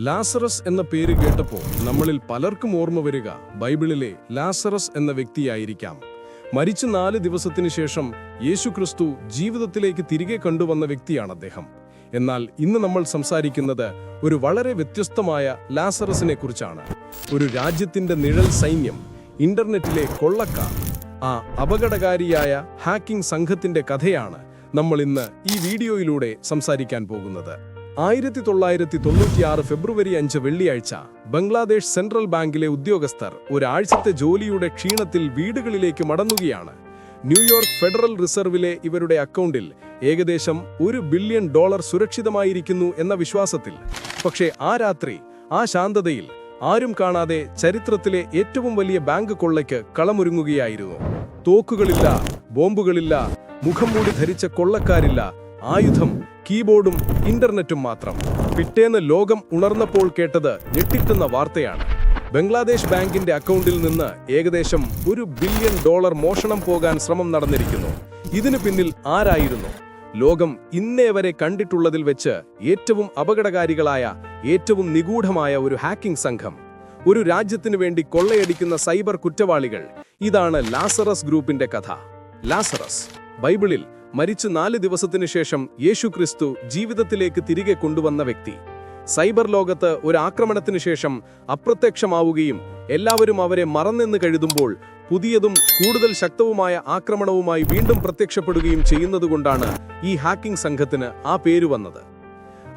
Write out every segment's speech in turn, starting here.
Lazarus എന്ന പേര് കേട്ടപ്പോൾ നമ്മളിൽ പലർക്കും ഓർമ്മ വരിക ബൈബിളിലെ ലാസറസ് എന്ന വ്യക്തിയായിരിക്കാം. മരിച്ചു നാല് ദിവസത്തിനു ശേഷം യേശുക്രിസ്തു ജീവിതത്തിലേക്ക് തിരികെ കണ്ടുവന്ന വ്യക്തിയാണ് അദ്ദേഹം. എന്നാൽ ഇന്ന് നമ്മൾ സംസാരിക്കുന്നത് ഒരു വളരെ വ്യത്യസ്തമായ ലാസറസിനെ കുറിച്ചാണ്. ഒരു രാജ്യത്തിന്റെ നിഴൽ സൈന്യം ഇന്റർനെറ്റിലെ കൊള്ളക്കാർ ആ അപകടകാരിയായ ഹാക്കിംഗ് സംഘത്തിന്റെ കഥയാണ് നമ്മൾ ഇന്ന് ഈ വീഡിയോയിലൂടെ സംസാരിക്കാൻ പോകുന്നത്. ആയിരത്തി തൊള്ളായിരത്തി തൊണ്ണൂറ്റിയാറ് ഫെബ്രുവരി അഞ്ച് വെള്ളിയാഴ്ച ബംഗ്ലാദേശ് സെൻട്രൽ ബാങ്കിലെ ഉദ്യോഗസ്ഥർ ഒരാഴ്ചത്തെ ജോലിയുടെ ക്ഷീണത്തിൽ വീടുകളിലേക്ക് മടങ്ങുകയാണ്. ന്യൂയോർക്ക് ഫെഡറൽ റിസർവിലെ ഇവരുടെ അക്കൗണ്ടിൽ ഏകദേശം ഒരു ബില്യൺ ഡോളർ സുരക്ഷിതമായിരിക്കുന്നു എന്ന വിശ്വാസത്തിൽ. പക്ഷേ ആ രാത്രി ആ ശാന്തതയിൽ ആരും കാണാതെ ചരിത്രത്തിലെ ഏറ്റവും വലിയ ബാങ്ക് കൊള്ളയ്ക്ക് കളമൊരുങ്ങുകയായിരുന്നു. തോക്കുകളില്ല ബോംബുകളില്ല മുഖം മൂടി ധരിച്ച കൊള്ളക്കാരില്ല ആയുധം കീബോർഡും ഇന്റർനെറ്റും മാത്രം. പിറ്റേന്ന് ലോകം ഉണർന്നപ്പോൾ കേട്ടത് ഞെട്ടിട്ടുന്ന വാർത്തയാണ്. ബംഗ്ലാദേശ് ബാങ്കിന്റെ അക്കൗണ്ടിൽ നിന്ന് ഏകദേശം ഒരു ബില്യൺ ഡോളർ മോഷണം പോകാൻ ശ്രമം നടന്നിരിക്കുന്നു. ഇതിനു പിന്നിൽ ആരായിരുന്നു? ലോകം ഇന്നേ വരെ കണ്ടിട്ടുള്ളതിൽ വെച്ച് ഏറ്റവും അപകടകാരികളായ ഏറ്റവും നിഗൂഢമായ ഒരു ഹാക്കിംഗ് സംഘം. ഒരു രാജ്യത്തിനു വേണ്ടി കൊള്ളയടിക്കുന്ന സൈബർ കുറ്റവാളികൾ. ഇതാണ് ലാസറസ് ഗ്രൂപ്പിന്റെ കഥ. ലാസറസ് ബൈബിളിൽ മരിച്ചു നാല് ദിവസത്തിനു ശേഷം യേശു ക്രിസ്തു ജീവിതത്തിലേക്ക് തിരികെ കൊണ്ടുവന്ന വ്യക്തി. സൈബർ ലോകത്ത് ഒരു ആക്രമണത്തിനു ശേഷം അപ്രത്യക്ഷമാവുകയും എല്ലാവരും അവരെ മറന്നെന്ന് കഴുതുമ്പോൾ പുതിയതും കൂടുതൽ ശക്തവുമായ ആക്രമണവുമായി വീണ്ടും പ്രത്യക്ഷപ്പെടുകയും ചെയ്യുന്നതുകൊണ്ടാണ് ഈ ഹാക്കിംഗ് സംഘത്തിന് ആ പേര് വന്നത്.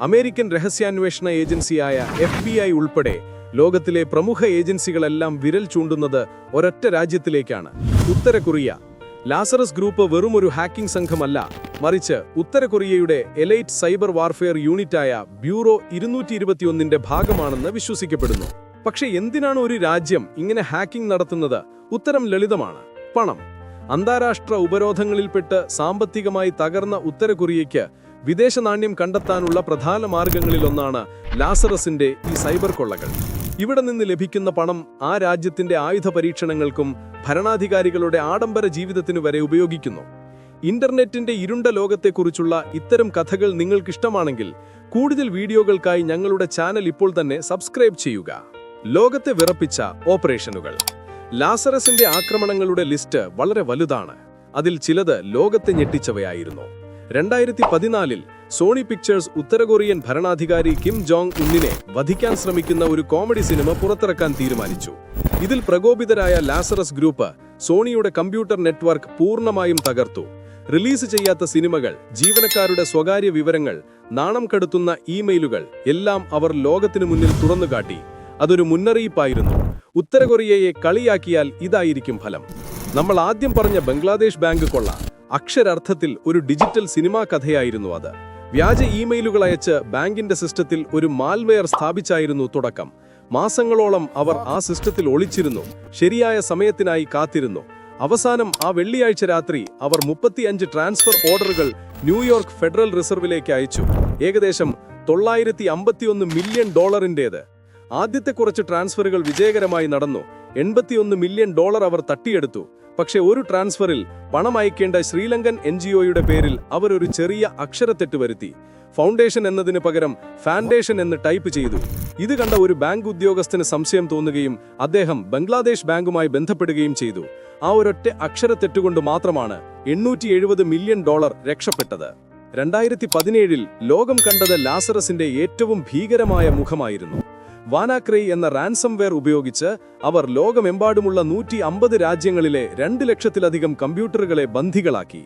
അമേരിക്കൻ രഹസ്യാന്വേഷണ ഏജൻസിയായ എഫ് ഉൾപ്പെടെ ലോകത്തിലെ പ്രമുഖ ഏജൻസികളെല്ലാം വിരൽ ചൂണ്ടുന്നത് ഒരൊറ്റ രാജ്യത്തിലേക്കാണ്. ഉത്തര കൊറിയ ലാസറസ് ഗ്രൂപ്പ് വെറും ഒരു ഹാക്കിംഗ് സംഘമല്ല. മറിച്ച് ഉത്തര കൊറിയയുടെ എലൈറ്റ് സൈബർ വാർഫെയർ യൂണിറ്റായ ബ്യൂറോ ഇരുന്നൂറ്റി ഇരുപത്തിയൊന്നിന്റെ ഭാഗമാണെന്ന് വിശ്വസിക്കപ്പെടുന്നു. പക്ഷെ എന്തിനാണ് ഒരു രാജ്യം ഇങ്ങനെ ഹാക്കിംഗ് നടത്തുന്നത്? ഉത്തരം ലളിതമാണ്. പണം. അന്താരാഷ്ട്ര ഉപരോധങ്ങളിൽപ്പെട്ട് സാമ്പത്തികമായി തകർന്ന ഉത്തര കൊറിയയ്ക്ക് വിദേശ നാണ്യം കണ്ടെത്താനുള്ള പ്രധാന മാർഗങ്ങളിലൊന്നാണ് ലാസറസിന്റെ ഈ സൈബർ കൊള്ളകൾ. ഇവിടെ നിന്ന് ലഭിക്കുന്ന പണം ആ രാജ്യത്തിന്റെ ആയുധ പരീക്ഷണങ്ങൾക്കും ഭരണാധികാരികളുടെ ആഡംബര ജീവിതത്തിനു വരെ ഉപയോഗിക്കുന്നു. ഇന്റർനെറ്റിന്റെ ഇരുണ്ട ലോകത്തെക്കുറിച്ചുള്ള ഇത്തരം കഥകൾ നിങ്ങൾക്കിഷ്ടമാണെങ്കിൽ കൂടുതൽ വീഡിയോകൾക്കായി ഞങ്ങളുടെ ചാനൽ ഇപ്പോൾ തന്നെ സബ്സ്ക്രൈബ് ചെയ്യുക. ലോകത്തെ വിറപ്പിച്ച ഓപ്പറേഷനുകൾ. ലാസറസിന്റെ ആക്രമണങ്ങളുടെ ലിസ്റ്റ് വളരെ വലുതാണ്. അതിൽ ചിലത് ലോകത്തെ ഞെട്ടിച്ചവയായിരുന്നു. രണ്ടായിരത്തി പതിനാലിൽ സോണി പിക്ചേഴ്സ് ഉത്തര കൊറിയൻ ഭരണാധികാരി കിം ജോങ് ഉന്നിനെ വധിക്കാൻ ശ്രമിക്കുന്ന ഒരു കോമഡി സിനിമ പുറത്തിറക്കാൻ തീരുമാനിച്ചു. ഇതിൽ പ്രകോപിതരായ ലാസറസ് ഗ്രൂപ്പ് സോണിയുടെ കമ്പ്യൂട്ടർ നെറ്റ്വർക്ക് പൂർണമായും തകർത്തു. റിലീസ് ചെയ്യാത്ത സിനിമകൾ ജീവനക്കാരുടെ സ്വകാര്യ വിവരങ്ങൾ നാണം കെടുത്തുന്ന ഇമെയിലുകൾ എല്ലാം അവർ ലോകത്തിനു മുന്നിൽ തുറന്നുകാട്ടി. അതൊരു മുന്നറിയിപ്പായിരുന്നു. ഉത്തര കൊറിയയെ കളിയാക്കിയാൽ ഇതായിരിക്കും ഫലം. നമ്മൾ ആദ്യം പറഞ്ഞ ബംഗ്ലാദേശ് ബാങ്ക് കൊള്ള അക്ഷരാർത്ഥത്തിൽ ഒരു ഡിജിറ്റൽ സിനിമാ കഥയായിരുന്നു അത്. വ്യാജ ഇമെയിലുകൾ അയച്ച് ബാങ്കിന്റെ സിസ്റ്റത്തിൽ ഒരു മാൽവെയർ സ്ഥാപിച്ചായിരുന്നു തുടക്കം. മാസങ്ങളോളം അവർ ആ സിസ്റ്റത്തിൽ ഒളിച്ചിരുന്നു. ശരിയായ സമയത്തിനായി കാത്തിരുന്നു. അവസാനം ആ വെള്ളിയാഴ്ച രാത്രി അവർ മുപ്പത്തിയഞ്ച് ട്രാൻസ്ഫർ ഓർഡറുകൾ ന്യൂയോർക്ക് ഫെഡറൽ റിസർവിലേക്ക് അയച്ചു. ഏകദേശം തൊള്ളായിരത്തി അമ്പത്തിയൊന്ന് മില്യൺ ഡോളറിന്റേത്. ആദ്യത്തെ കുറച്ച് ട്രാൻസ്ഫറുകൾ വിജയകരമായി നടന്നു. എൺപത്തിയൊന്ന് മില്യൺ ഡോളർ അവർ തട്ടിയെടുത്തു. പക്ഷെ ഒരു ട്രാൻസ്ഫറിൽ പണം അയക്കേണ്ട ശ്രീലങ്കൻ എൻ പേരിൽ അവർ ഒരു ചെറിയ അക്ഷരത്തെറ്റ് വരുത്തി. ഫൗണ്ടേഷൻ എന്നതിന് പകരം ഫാൻഡേഷൻ എന്ന് ടൈപ്പ് ചെയ്തു. ഇത് കണ്ട ഒരു ബാങ്ക് ഉദ്യോഗസ്ഥന് സംശയം തോന്നുകയും അദ്ദേഹം ബംഗ്ലാദേശ് ബാങ്കുമായി ബന്ധപ്പെടുകയും ചെയ്തു. ആ ഒരൊറ്റ അക്ഷരത്തെറ്റുകൊണ്ട് മാത്രമാണ് എണ്ണൂറ്റി മില്യൺ ഡോളർ രക്ഷപ്പെട്ടത്. രണ്ടായിരത്തി പതിനേഴിൽ ലോകം കണ്ടത് ലാസറസിന്റെ ഏറ്റവും ഭീകരമായ മുഖമായിരുന്നു. വാനാക്രൈ എന്ന റാൻസംവെയർ ഉപയോഗിച്ച് അവർ ലോകമെമ്പാടുമുള്ള നൂറ്റി അമ്പത് രാജ്യങ്ങളിലെ രണ്ട് ലക്ഷത്തിലധികം കമ്പ്യൂട്ടറുകളെ ബന്ധികളാക്കി.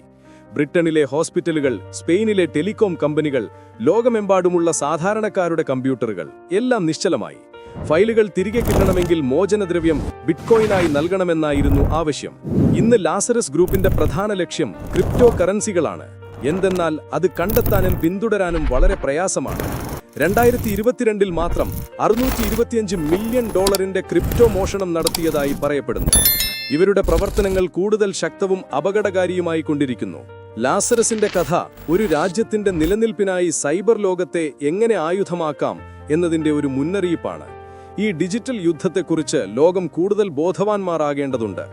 ബ്രിട്ടനിലെ ഹോസ്പിറ്റലുകൾ സ്പെയിനിലെ ടെലികോം കമ്പനികൾ ലോകമെമ്പാടുമുള്ള സാധാരണക്കാരുടെ കമ്പ്യൂട്ടറുകൾ എല്ലാം നിശ്ചലമായി. ഫയലുകൾ തിരികെ കിട്ടണമെങ്കിൽ മോചനദ്രവ്യം ബിറ്റ്കോയിനായി നൽകണമെന്നായിരുന്നു ആവശ്യം. ഇന്ന് ലാസറസ് ഗ്രൂപ്പിന്റെ പ്രധാന ലക്ഷ്യം ക്രിപ്റ്റോ കറൻസികളാണ് എന്തെന്നാൽ അത് കണ്ടെത്താനും പിന്തുടരാനും വളരെ പ്രയാസമാണ്. രണ്ടായിരത്തി ഇരുപത്തിരണ്ടിൽ മാത്രം അറുന്നൂറ്റി ഇരുപത്തിയഞ്ച് മില്യൺ ഡോളറിന്റെ ക്രിപ്റ്റോ മോഷണം നടത്തിയതായി പറയപ്പെടുന്നു. ഇവരുടെ പ്രവർത്തനങ്ങൾ കൂടുതൽ ശക്തവും അപകടകാരിയുമായി കൊണ്ടിരിക്കുന്നു. ലാസറസിന്റെ കഥ ഒരു രാജ്യത്തിന്റെ നിലനിൽപ്പിനായി സൈബർ ലോകത്തെ എങ്ങനെ ആയുധമാക്കാം എന്നതിന്റെ ഒരു മുന്നറിയിപ്പാണ്. ഈ ഡിജിറ്റൽ യുദ്ധത്തെക്കുറിച്ച് ലോകം കൂടുതൽ ബോധവാന്മാരാകേണ്ടതുണ്ട്.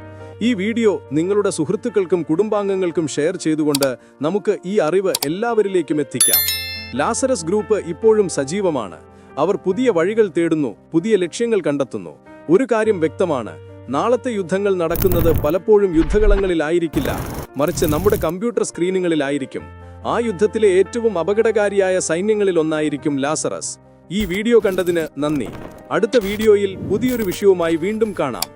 ഈ വീഡിയോ നിങ്ങളുടെ സുഹൃത്തുക്കൾക്കും കുടുംബാംഗങ്ങൾക്കും ഷെയർ ചെയ്തുകൊണ്ട് നമുക്ക് ഈ അറിവ് എല്ലാവരിലേക്കും എത്തിക്കാം. ലാസറസ് ഗ്രൂപ്പ് ഇപ്പോഴും സജീവമാണ്. അവർ പുതിയ വഴികൾ തേടുന്നു പുതിയ ലക്ഷ്യങ്ങൾ കണ്ടെത്തുന്നു. ഒരു കാര്യം വ്യക്തമാണ് നാളത്തെ യുദ്ധങ്ങൾ നടക്കുന്നത് പലപ്പോഴും യുദ്ധകളങ്ങളിലായിരിക്കില്ല. മറിച്ച് നമ്മുടെ കമ്പ്യൂട്ടർ സ്ക്രീനുകളിലായിരിക്കും. ആ യുദ്ധത്തിലെ ഏറ്റവും അപകടകാരിയായ സൈന്യങ്ങളിൽ ഒന്നായിരിക്കും ലാസറസ്. ഈ വീഡിയോ കണ്ടതിന് നന്ദി. അടുത്ത വീഡിയോയിൽ പുതിയൊരു വിഷയവുമായി വീണ്ടും കാണാം.